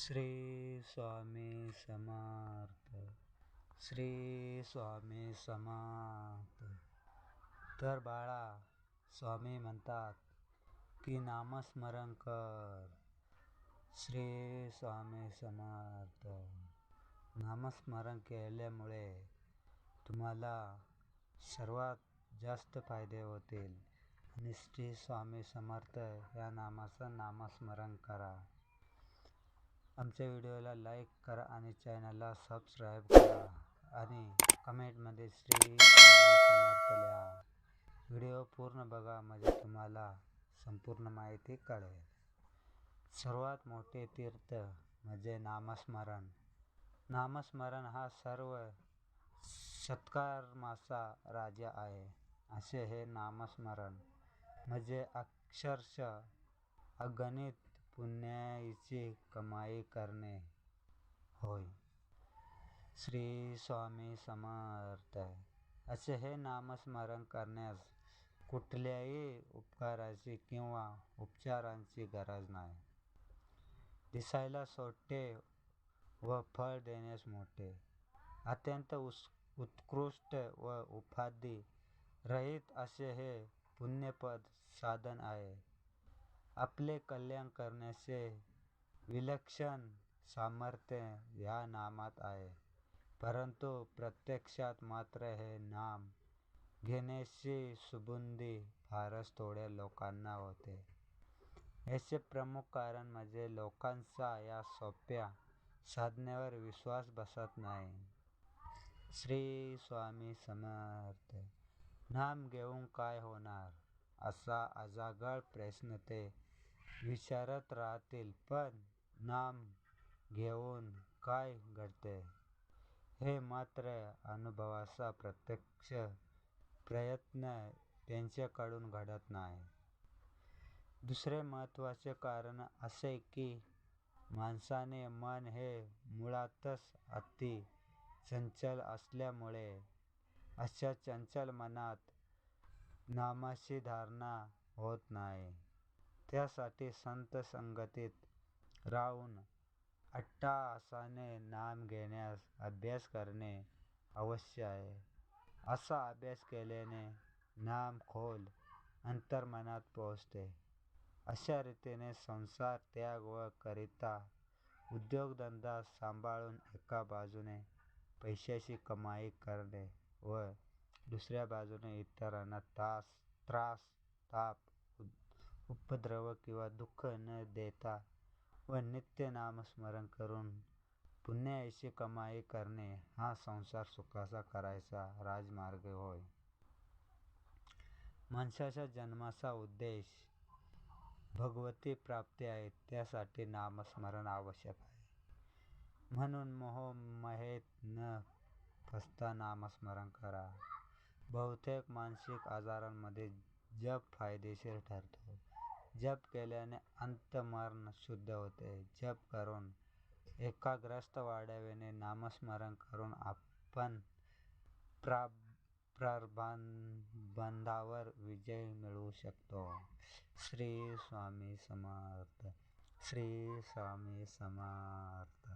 श्री स्वामी समर्थ श्री स्वामी समर्थ. तर बाळा स्वामी म्हणतात की नामस्मरण कर. श्री स्वामी समर्थ नामस्मरण केल्यामुळे तुम्हाला सर्वात जास्त फायदे होतील. आणि श्री स्वामी समर्थ या नामाचं नामस्मरण करा. आमच्या व्हिडिओला लाईक करा आणि चॅनलला सबस्क्राईब करा आणि कमेंटमध्ये श्री लिहा व्हिडिओ पूर्ण बघा म्हणजे तुम्हाला संपूर्ण माहिती कळेल. सर्वात मोठे तीर्थ म्हणजे नामस्मरण. नामस्मरण हा सर्व सत्कर्माचा राजा आहे. असे हे नामस्मरण. म्हणजे अक्षरशः अगणित पुण्याईची कमाई करणे. होय. श्री स्वामी समर्थ. असे हे नामस्मरण करण्यास कुठल्याही उपकाराची किंवा उपचारांची गरज नाही. दिसायला छोटे व फळ देण्यास मोठे. अत्यंत उत्कृष्ट व उपाधी रहित असे हे पुण्यपद साधन आहे. आपले कल्याण करण्याचे विलक्षण सामर्थ्य ह्या नामात आहे. परंतु प्रत्यक्षात मात्र हे नाम घेण्याची सुबुंधी फारच थोड्या लोकांना होते. याचे प्रमुख कारण म्हणजे लोकांचा या सोप्या साधनेवर विश्वास बसत नाही. श्री स्वामी समर्थ नाम घेऊन काय होणार? असा अजागळ प्रश्न ते विचारत राहतील पण नाम घेऊन काय घडते? हे मात्र अनुभवाचा प्रत्यक्ष प्रयत्न त्यांच्याकडून घडत नाही. दुसरे महत्त्वाचे कारण असे की माणसाने मन हे मुळातच अति चंचल असल्यामुळे अशा चंचल मनात नामाची धारणा होत नाही. त्यासाठी संत संगतीत राहून अट्टाहासाने नाम घेण्यास अभ्यास करणे आवश्यक आहे. असा अभ्यास केल्याने नाम खोल अंतर्मनात पोहोचते. अशा रीतीने संसार त्याग व करिता उद्योगधंदा सांभाळून एका बाजूने पैशाची कमाई करणे व दुसऱ्या बाजूने इतरांना तास त्रास ताप उपद्रव किंवा दुःख न देता व नित्य नामस्मरण करून पुण्याऐशी कमाई करणे हा संसार सुखाचा करायचा राजमार्ग होय. माणसाच्या जन्माचा उद्देश भगवती प्राप्ती आहे त्यासाठी नामस्मरण आवश्यक आहे. म्हणून मोह महेत न फसता नामस्मरण करा. बहुतेक मानसिक आजारांमध्ये जप फायदेशीर ठरतो. जप केल्याने अंतर्मन शुद्ध होते. जप करून एकाग्रता वाढविणे नामस्मरण करून आपण प्रारब्धावर विजय मिळवू शकतो. श्री स्वामी समर्थ श्री स्वामी समर्थ.